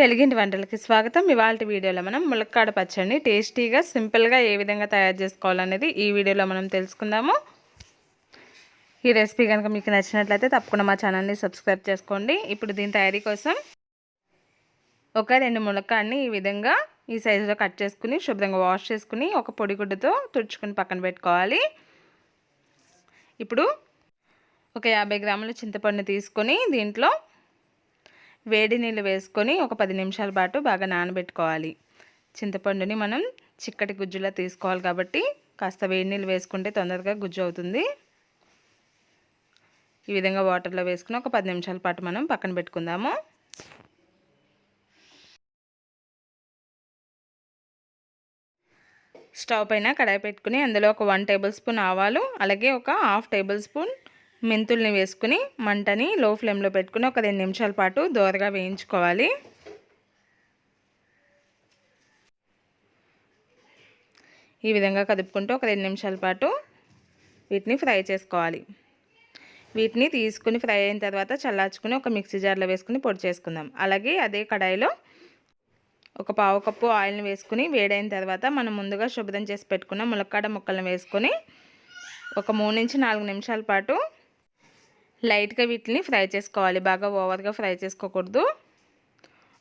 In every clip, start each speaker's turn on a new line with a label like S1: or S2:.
S1: తెలుగింటి వంటలకి స్వాగతం. ఇవాళ వీడియోలో మనం ములక్కాడ పచ్చడిని టేస్టీగా సింపుల్గా ఏ విధంగా తయారు చేసుకోవాలనేది ఈ వీడియోలో మనం తెలుసుకుందాము. ఈ రెసిపీ కనుక మీకు నచ్చినట్లయితే తప్పకుండా మా ఛానల్ని సబ్స్క్రైబ్ చేసుకోండి. ఇప్పుడు దీని తయారీ కోసం ఒక రెండు ములక్కాడిని ఈ విధంగా ఈ సైజులో కట్ చేసుకుని శుభ్రంగా వాష్ చేసుకుని ఒక పొడిగుడ్డతో తుడుచుకుని పక్కన పెట్టుకోవాలి. ఇప్పుడు ఒక యాభై గ్రాముల చింతపండు తీసుకొని దీంట్లో వేడి నీళ్ళు వేసుకొని ఒక పది నిమిషాల పాటు బాగా నానబెట్టుకోవాలి. చింతపండుని మనం చిక్కటి గుజ్జులా తీసుకోవాలి కాబట్టి కాస్త వేడి నీళ్ళు వేసుకుంటే తొందరగా గుజ్జు అవుతుంది. ఈ విధంగా వాటర్లో వేసుకుని ఒక పది నిమిషాల పాటు మనం పక్కన పెట్టుకుందాము. స్టవ్ పైన కడాయి పెట్టుకుని అందులో ఒక వన్ టేబుల్ స్పూన్ ఆవాలు అలాగే ఒక హాఫ్ టేబుల్ స్పూన్ మెంతుల్ని వేసుకుని మంటని లో ఫ్లేమ్లో పెట్టుకుని ఒక రెండు నిమిషాల పాటు దోరగా వేయించుకోవాలి. ఈ విధంగా కదుపుకుంటూ ఒక రెండు నిమిషాల పాటు వీటిని ఫ్రై చేసుకోవాలి. వీటిని తీసుకుని ఫ్రై అయిన తర్వాత చల్లార్చుకుని ఒక మిక్సీ జార్లో వేసుకుని పొడి చేసుకుందాం. అలాగే అదే కడాయిలో ఒక పావు కప్పు ఆయిల్ని వేసుకుని వేడైన తర్వాత మనం ముందుగా శుభ్రం చేసి పెట్టుకున్న ములక్కాడ ముక్కలను వేసుకొని ఒక మూడు నుంచి నాలుగు నిమిషాల పాటు లైట్గా వీటిని ఫ్రై చేసుకోవాలి. బాగా ఓవర్గా ఫ్రై చేసుకోకూడదు.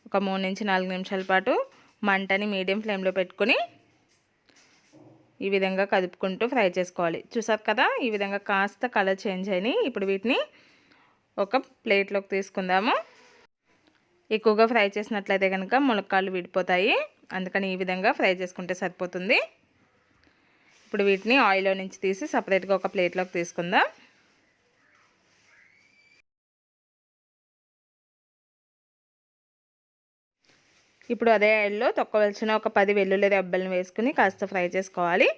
S1: ఒక మూడు నుంచి నాలుగు నిమిషాల పాటు మంటని మీడియం ఫ్లేమ్లో పెట్టుకొని ఈ విధంగా కదుపుకుంటూ ఫ్రై చేసుకోవాలి. చూసారు కదా ఈ విధంగా కాస్త కలర్ చేంజ్ అయినాయి. ఇప్పుడు వీటిని ఒక ప్లేట్లోకి తీసుకుందాము. ఎక్కువగా ఫ్రై చేసినట్లయితే కనుక ములక్కాళ్ళు విడిపోతాయి. అందుకని ఈ విధంగా ఫ్రై చేసుకుంటే సరిపోతుంది. ఇప్పుడు వీటిని ఆయిల్లో నుంచి తీసి సపరేట్గా ఒక ప్లేట్లోకి తీసుకుందాం. ఇప్పుడు అదే ఆయిల్లో తొక్కవలసిన ఒక పది వెల్లుల్లి రెబ్బలను వేసుకుని కాస్త ఫ్రై చేసుకోవాలి.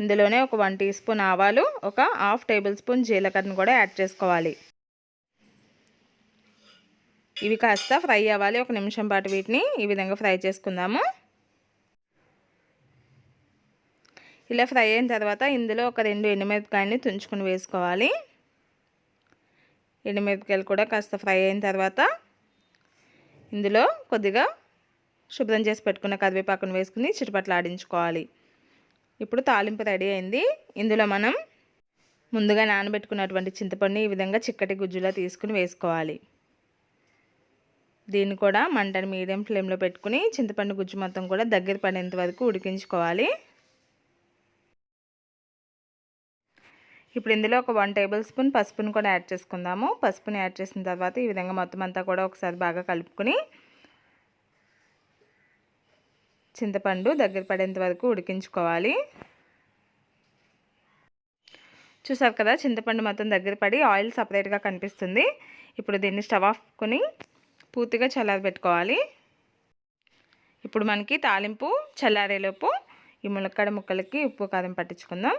S1: ఇందులోనే ఒక వన్ టీ స్పూన్ ఆవాలు ఒక హాఫ్ టేబుల్ స్పూన్ జీలకర్రను కూడా యాడ్ చేసుకోవాలి. ఇవి కాస్త ఫ్రై అవ్వాలి. ఒక నిమిషం పాటు వీటిని ఈ విధంగా ఫ్రై చేసుకుందాము. ఇలా ఫ్రై అయిన తర్వాత ఇందులో ఒక రెండు ఎండుమిరపకాయలని తుంచుకొని వేసుకోవాలి. ఎండుమిరపకాయలు కూడా కాస్త ఫ్రై అయిన తర్వాత ఇందులో కొద్దిగా శుభ్రం చేసి పెట్టుకున్న కరివేపాకును వేసుకుని చిటుపట్లు ఆడించుకోవాలి. ఇప్పుడు తాలింపు రెడీ అయింది. ఇందులో మనం ముందుగా నానబెట్టుకున్నటువంటి చింతపండుని ఈ విధంగా చిక్కటి గుజ్జులా తీసుకుని వేసుకోవాలి. దీన్ని కూడా మంటని మీడియం ఫ్లేమ్లో పెట్టుకుని చింతపండు గుజ్జు మొత్తం కూడా దగ్గర పడేంత వరకు ఉడికించుకోవాలి. ఇప్పుడు ఇందులో ఒక వన్ టేబుల్ స్పూన్ పసుపును కూడా యాడ్ చేసుకుందాము. పసుపుని యాడ్ చేసిన తర్వాత ఈ విధంగా మొత్తం అంతా కూడా ఒకసారి బాగా కలుపుకొని చింతపండు దగ్గర పడేంత వరకు ఉడికించుకోవాలి. చూసారు కదా చింతపండు మొత్తం దగ్గర పడి ఆయిల్ సపరేట్గా కనిపిస్తుంది. ఇప్పుడు దీన్ని స్టవ్ ఆఫ్కొని పూర్తిగా చల్లారబెట్టుకోవాలి ఇప్పుడు మనకి తాలింపు చల్లారేలోపు ఈ ములక్కడ ముక్కలకి ఉప్పు కారం పట్టించుకుందాం.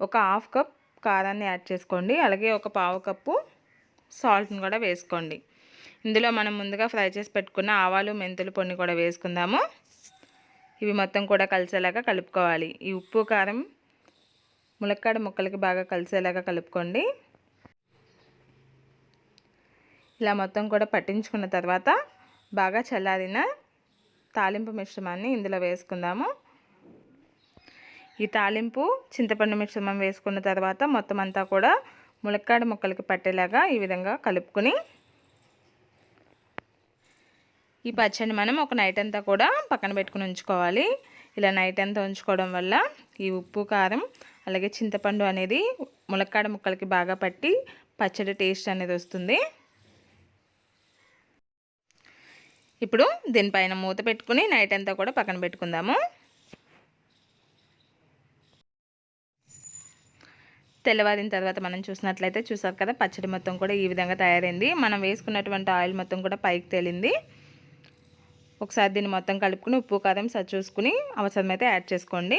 S1: ఒక హాఫ్ కప్ కారాన్ని యాడ్ చేసుకోండి. అలాగే ఒక పావు కప్పు సాల్ట్ని కూడా వేసుకోండి. ఇందులో మనం ముందుగా ఫ్రై చేసి పెట్టుకున్న ఆవాలు మెంతులు పొన్ని కూడా వేసుకుందాము. ఇవి మొత్తం కూడా కలిసేలాగా కలుపుకోవాలి. ఈ ఉప్పు కారం ములక్కాడ ముక్కలకి బాగా కలిసేలాగా కలుపుకోండి. ఇలా మొత్తం కూడా పట్టించుకున్న తర్వాత బాగా చల్లారిన తాలింపు మిశ్రమాన్ని ఇందులో వేసుకుందాము. ఈ తాలింపు చింతపండు మిశ్రమం వేసుకున్న తర్వాత మొత్తం అంతా కూడా ములక్కాడ ముక్కలకి పట్టేలాగా ఈ విధంగా కలుపుకొని ఈ పచ్చడిని మనం ఒక నైట్ అంతా కూడా పక్కన పెట్టుకుని ఉంచుకోవాలి. ఇలా నైట్ అంతా ఉంచుకోవడం వల్ల ఈ ఉప్పు కారం అలాగే చింతపండు అనేది ములక్కాడ ముక్కలకి బాగా పట్టి పచ్చడి టేస్ట్ అనేది వస్తుంది. ఇప్పుడు దీనిపైన మూత పెట్టుకుని నైట్ అంతా కూడా పక్కన పెట్టుకుందాము. తెల్లవారిన తర్వాత మనం చూసినట్లయితే చూసారు కదా పచ్చడి మొత్తం కూడా ఈ విధంగా తయారైంది. మనం వేసుకున్నటువంటి ఆయిల్ మొత్తం కూడా పైకి తేలింది. ఒకసారి దీన్ని మొత్తం కలుపుకుని ఉప్పు కారం సరి చూసుకుని అవసరమైతే యాడ్ చేసుకోండి.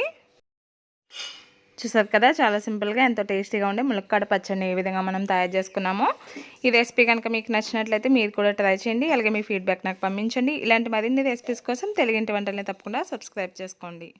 S1: చూసారు కదా చాలా సింపుల్గా ఎంతో టేస్టీగా ఉండే ములక్కాడ పచ్చడిని ఏ విధంగా మనం తయారు చేసుకున్నామో. ఈ రెసిపీ కనుక మీకు నచ్చినట్లయితే మీరు కూడా ట్రై చేయండి. అలాగే మీ ఫీడ్బ్యాక్ నాకు పంపించండి. ఇలాంటి మరిన్ని రెసిపీస్ కోసం తెలుగింటి వంటల్ని తప్పకుండా సబ్స్క్రైబ్ చేసుకోండి.